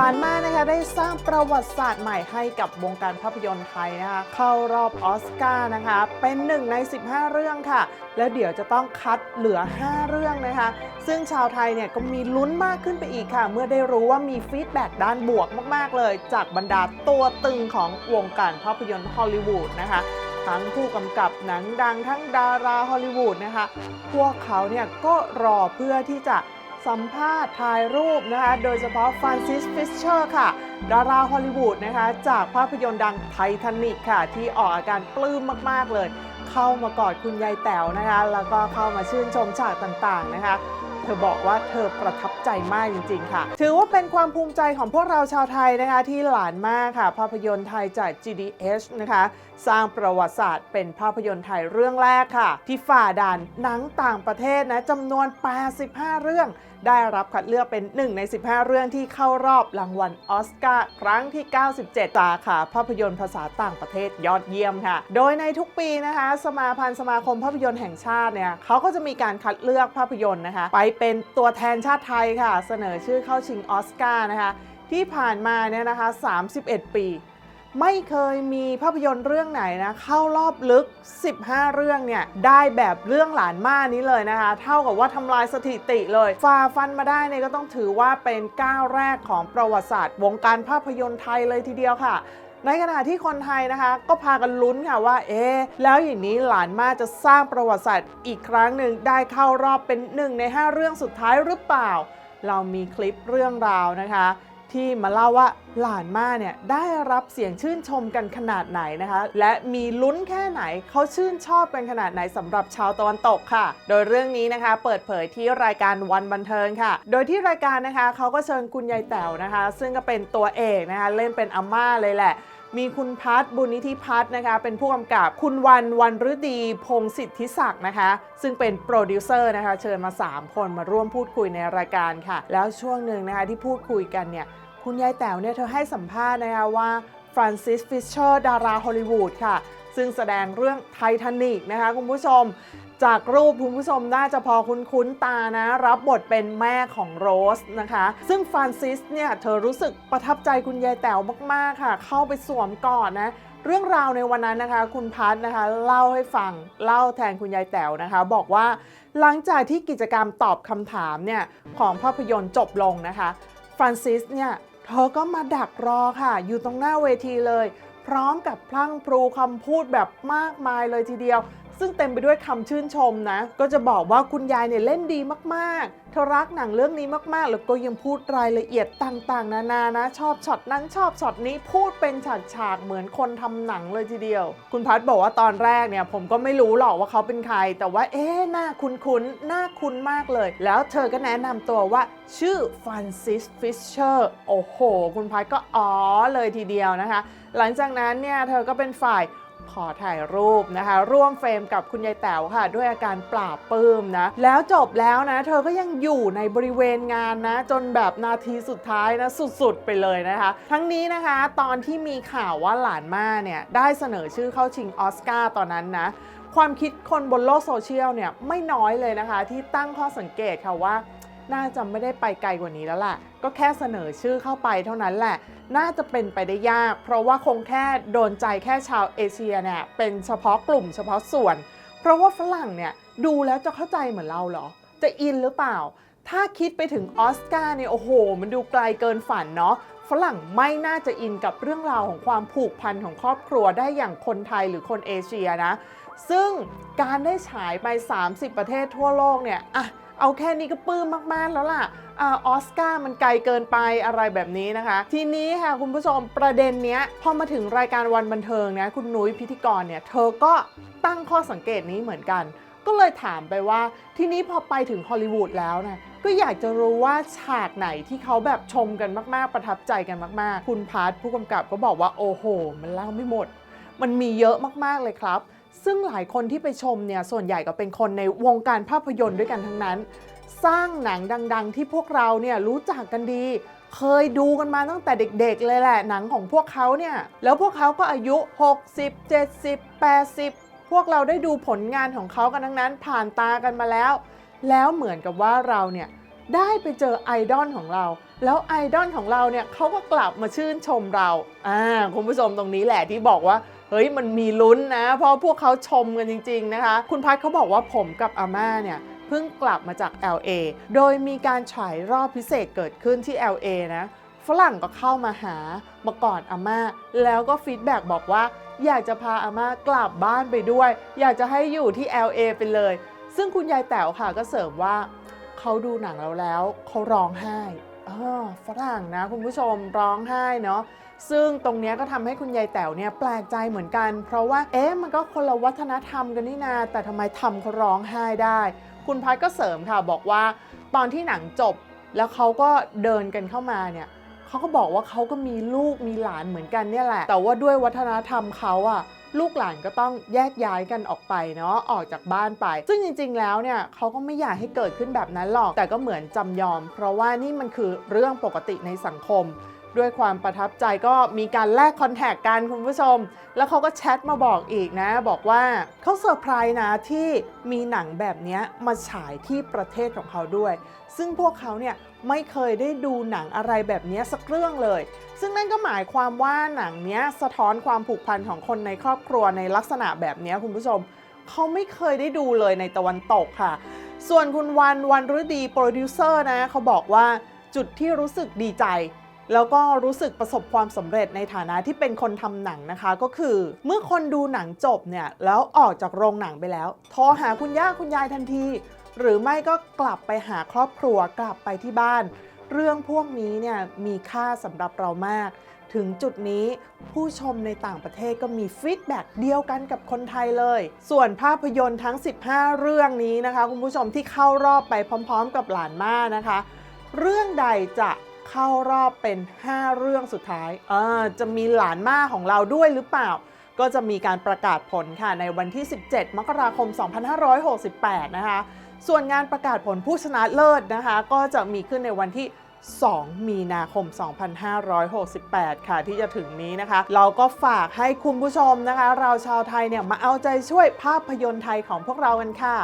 ลานมานะคะได้สร้างประวัติศาสตร์ใหม่ให้กับวงการภาพยนตร์ไทยนะคะเข้ารอบออสการ์นะคะเป็นหนึ่งใน 15 เรื่องค่ะ แล้วเดี๋ยวจะต้องคัดเหลือ 5 เรื่องนะคะ ซึ่งชาวไทยเนี่ยก็มีลุ้นมากขึ้นไปอีกค่ะ เมื่อได้รู้ว่ามีฟีดแบ็กด้านบวกมาก ๆ เลย จากบรรดาตัวตึงของวงการภาพยนตร์ฮอลลีวูดนะคะทั้งผู้กำกับหนังดังทั้งดาราฮอลลีวูดนะคะ พวกเขาเนี่ยก็รอเพื่อที่จะ สัมภาษณ์ถ่ายรูปนะคะ โดยเฉพาะฟรานซิสฟิชเชอร์ค่ะ ดาราฮอลลีวูดนะคะ จากภาพยนตร์ดังไททานิกค่ะ ที่ออกอาการปลื้มมาก ๆ เลย เข้ามากอดคุณยายแต๋วนะคะ แล้วก็เข้ามาชื่นชมฉากต่างๆนะคะ เธอบอกว่าเธอประทับใจมากจริง ๆ ค่ะ ถือว่าเป็นความภูมิใจของพวกเราชาวไทยนะคะ ที่หลานมากค่ะ ภาพยนตร์ไทยจาก GDH นะคะ สร้างประวัติศาสตร์ เป็นภาพยนตร์ไทยเรื่องแรกค่ะ ที่ฝ่าด่านหนังต่างประเทศนะจำนวน 85 เรื่อง ได้รับคัดเลือกเป็น 1 ใน 15 เรื่องที่เข้ารอบรางวัลออสการ์ครั้งที่ 97 สาขาภาพยนตร์ภาษาต่างประเทศยอดเยี่ยมค่ะ โดยในทุกปีนะคะ สมาพันธ์สมาคมภาพยนตร์แห่งชาติเนี่ยเขาก็จะมีการคัดเลือกภาพยนตร์นะคะ ไปเป็นตัวแทนชาติไทยค่ะ เสนอชื่อเข้าชิงออสการ์นะคะ ที่ผ่านมาเนี่ยนะคะ 31 ปี ไม่เคยมีภาพยนตร์เรื่องไหนนะเข้ารอบลึก 15 เรื่องเนี่ยได้แบบเรื่องหลานม่านี้เลยนะคะ เท่ากับว่าทำลายสถิติเลยฝ่าฟันมาได้เนี่ยก็ต้องถือว่าเป็นก้าวแรกของประวัติศาสตร์ วงการภาพยนตร์ไทยเลยทีเดียวค่ะ ในขณะที่คนไทยนะคะ ก็พากันลุ้นค่ะว่า เอ๊แล้วอย่างนี้หลานมาจะสร้างประวัติศาสตร์อีกครั้งหนึ่งได้เข้ารอบเป็นหนึ่งใน 5 เรื่องสุดท้ายหรือเปล่า เรามีคลิปเรื่องราวนะคะ ที่มาเล่าว่าหลานมาเนี่ยได้รับเสียงชื่นชมกันขนาดไหนนะคะ และมีลุ้นแค่ไหนเขาชื่นชอบกันขนาดไหนสำหรับชาวตะวันตกค่ะ โดยเรื่องนี้นะคะเปิดเผยที่รายการวันบันเทิงค่ะ โดยที่รายการนะคะเขาก็เชิญคุณยายแต๋วนะคะ ซึ่งก็เป็นตัวเอกนะคะเล่นเป็นอาม่าเลยแหละมีคุณพัฒบุญนิธิพัฒน์นะคะ เป็นผู้กำกับคุณวันวันฤดีพงศิทธิศักดิ์นะคะ ซึ่งเป็นโปรดิวเซอร์นะคะ เชิญมา 3 คนมาร่วมพูดคุยในรายการค่ะ แล้วช่วงหนึ่งนะคะที่พูดคุยกันเนี่ย คุณยายแต๋วเนี่ยเธอให้สัมภาษณ์นะคะว่าฟรานซิสฟิชเชอร์ดาราฮอลลีวูดค่ะ ซึ่งแสดงเรื่องไททานิกนะคะคุณผู้ชม จากรูปคุณผู้ชมน่าจะพอคุ้นๆตานะ รับบทเป็นแม่ของโรสนะคะ ซึ่งฟรานซิสเนี่ยเธอรู้สึกประทับใจคุณยายแต๋วมากๆค่ะ เข้าไปสวมกอดนะเรื่องราวในวันนั้นนะคะ คุณพัฒน์นะคะเล่าให้ฟังเล่าแทนคุณยายแต๋วนะคะ บอกว่าหลังจากที่กิจกรรมตอบคำถามเนี่ยของภาพยนตร์จบลงนะคะ ฟรานซิสเนี่ยเธอก็มาดักรอค่ะ อยู่ตรงหน้าเวทีเลย พร้อมกับพลั่งพลูคำพูดแบบมากมายเลยทีเดียว ซึ่งเต็มไปด้วยคำชื่นชมนะ ก็จะบอกว่าคุณยายเนี่ยเล่นดีมากๆ เธอรักหนังเรื่องนี้มากๆ แล้วก็ยังพูดรายละเอียดต่างๆ นานานะ ชอบช็อตนั้นชอบช็อตนี้พูดเป็นฉากๆเหมือนคนทำหนังเลยทีเดียว คุณพัทบอกว่าตอนแรกเนี่ยผมก็ไม่รู้หรอกว่าเขาเป็นใคร แต่ว่าเอ๊ะหน้าคุ้นๆหน้าคุ้นมากเลย แล้วเธอก็แนะนำตัวว่าชื่อฟรานซิสฟิชเชอร์โอ้โห คุณพัทก็อ๋อเลยทีเดียวนะคะ หลังจากนั้นเนี่ยเธอก็เป็นฝ่าย ขอถ่ายรูปนะคะ ร่วมเฟรมกับคุณยายแต๋วค่ะ ด้วยอาการปราบปลื้มนะ แล้วจบแล้วนะ เธอก็ยังอยู่ในบริเวณงานนะ จนแบบนาทีสุดท้ายนะ สุดๆ ไปเลยนะคะ ทั้งนี้นะคะ ตอนที่มีข่าวว่าหลานม่าเนี่ย ได้เสนอชื่อเข้าชิงออสการ์ตอนนั้นนะความคิดคนบนโลกโซเชียลเนี่ยไม่น้อยเลยนะคะ ที่ตั้งข้อสังเกตค่ะว่า น่าจะไม่ได้ไปไกลกว่านี้แล้วแหละก็แค่เสนอชื่อเข้าไปเท่านั้นแหละ น่าจะเป็นไปได้ยาก เพราะว่าคงแค่โดนใจแค่ชาวเอเชียเนี่ยเป็นเฉพาะกลุ่มเฉพาะส่วน เพราะว่าฝรั่งเนี่ยดูแล้วจะเข้าใจเหมือนเราเหรอ จะอินหรือเปล่า ถ้าคิดไปถึงออสการ์เนี่ยโอ้โห มันดูไกลเกินฝันเนาะฝรั่งไม่น่าจะอินกับเรื่องราวของความผูกพันของครอบครัวได้อย่างคนไทยหรือคนเอเชียนะ ซึ่งการได้ฉายไป 30 ประเทศทั่วโลกเนี่ยอะ เอาแค่นี้ก็ปลื้มมาก ๆ แล้วล่ะอออสการ์มันไกลเกินไปอะไรแบบนี้นะคะ ทีนี้ค่ะคุณผู้ชมประเด็นเนี้ยพอมาถึงรายการวันบันเทิงนะคุณนุ้ยพิธีกรเนี่ยเธอก็ตั้งข้อสังเกตนี้เหมือนกัน ก็เลยถามไปว่าทีนี้พอไปถึงฮอลลีวูดแล้วนะก็อยากจะรู้ว่าฉากไหนที่เขาแบบชมกันมาก ๆ ประทับใจกันมาก ๆ คุณพาร์ทผู้กำกับก็บอกว่าโอ้โห มันเล่าไม่หมด มันมีเยอะมากๆเลยครับ ซึ่งหลายคนที่ไปชมเนี่ยส่วนใหญ่ก็เป็นคนในวงการภาพยนตร์ด้วยกันทั้งนั้น สร้างหนังดัง ๆ ที่พวกเราเนี่ยรู้จักกันดี เคยดูกันมาตั้งแต่เด็กๆ เลยแหละหนังของพวกเขาเนี่ย แล้วพวกเขาก็อายุ 60 70 80 พวกเราได้ดูผลงานของเขากันทั้งนั้น ผ่านตากันมาแล้ว แล้วเหมือนกับว่าเราเนี่ยได้ไปเจอไอดอลของเรา แล้วไอดอลของเราเนี่ยเขาก็กลับมาชื่นชมเราอ่าคุณผู้ชมตรงนี้แหละที่บอกว่า เฮ้ยมันมีลุ้นนะ เพราะพวกเขาชมกันจริง ๆนะคะ คุณพัทเขาบอกว่าผมกับอาม่าเนี่ยเพิ่งกลับมาจาก LA โดยมีการฉายรอบพิเศษเกิดขึ้นที่ LA นะฝรั่งก็เข้ามาหามากอดอาม่า แล้วก็ฟีดแบ็กบอกว่า อยากจะพาอาม่ากลับบ้านไปด้วย อยากจะให้อยู่ที่ LA ไปเลย ซึ่งคุณยายแต๋วค่ะก็เสริมว่า เขาดูหนังเราแล้ว เขาร้องไห้ อาฝรั่งนะคุณผู้ชมร้องไห้เนาะซึ่งตรงนี้ก็ทำให้คุณยายแต๋วเนี่ยแปลกใจเหมือนกัน เพราะว่าเอ๊ะมันก็คนละวัฒนธรรมกันนี่นา แต่ทำไมทำเขาร้องไห้ได้ คุณพัดก็เสริมค่ะบอกว่า ตอนที่หนังจบแล้วเขาก็เดินกันเข้ามาเนี่ยเขาก็บอกว่าเขาก็มีลูกมีหลานเหมือนกันเนี่ยแหละ แต่ว่าด้วยวัฒนธรรมเขาอะ ลูกหลานก็ต้องแยกย้ายกันออกไปเนาะออกจากบ้านไป ซึ่งจริง ๆ แล้วเนี่ยเขาก็ไม่อยากให้เกิดขึ้นแบบนั้นหรอก แต่ก็เหมือนจำยอม เพราะว่านี่มันคือเรื่องปกติในสังคม ด้วยความประทับใจก็มีการแลกคอนแทคกันคุณผู้ชม แล้วเขาก็แชทมาบอกอีกนะ บอกว่าเขาเซอร์ไพรส์นะที่มีหนังแบบนี้มาฉายที่ประเทศของเขาด้วย ซึ่งพวกเขาเนี่ยไม่เคยได้ดูหนังอะไรแบบนี้สักเรื่องเลย ซึ่งนั่นก็หมายความว่าหนังเนี้ยสะท้อนความผูกพันของคนในครอบครัวในลักษณะแบบนี้คุณผู้ชมเขาไม่เคยได้ดูเลยในตะวันตกค่ะ ส่วนคุณวันวันฤดีโปรดิวเซอร์นะเขาบอกว่าจุดที่รู้สึกดีใจ แล้วก็รู้สึกประสบความสำเร็จในฐานะที่เป็นคนทำหนังนะคะ ก็คือเมื่อคนดูหนังจบเนี่ยแล้วออกจากโรงหนังไปแล้ว โทรหาคุณย่าคุณยายทันที หรือไม่ก็กลับไปหาครอบครัวกลับไปที่บ้าน เรื่องพวกนี้เนี่ยมีค่าสำหรับเรามาก ถึงจุดนี้ผู้ชมในต่างประเทศก็มีฟีดแบ็กเดียวกันกับคนไทยเลย ส่วนภาพยนตร์ทั้ง 15 เรื่องนี้นะคะ คุณผู้ชมที่เข้ารอบไปพร้อม ๆ กับหลานม่านะคะ เรื่องใดจะ เข้ารอบเป็น 5 เรื่องสุดท้ายอ่าจะมีหลานม่าของเราด้วยหรือเปล่า ก็จะมีการประกาศผลค่ะในวันที่ 17 มกราคม 2568 นะคะ ส่วนงานประกาศผลผู้ชนะเลิศนะคะ ก็จะมีขึ้นในวันที่ 2 มีนาคม 2568 ค่ะที่จะถึงนี้นะคะ เราก็ฝากให้คุณผู้ชมนะคะ เราชาวไทยเนี่ยมาเอาใจช่วยภาพยนตร์ไทยของพวกเรากันค่ะ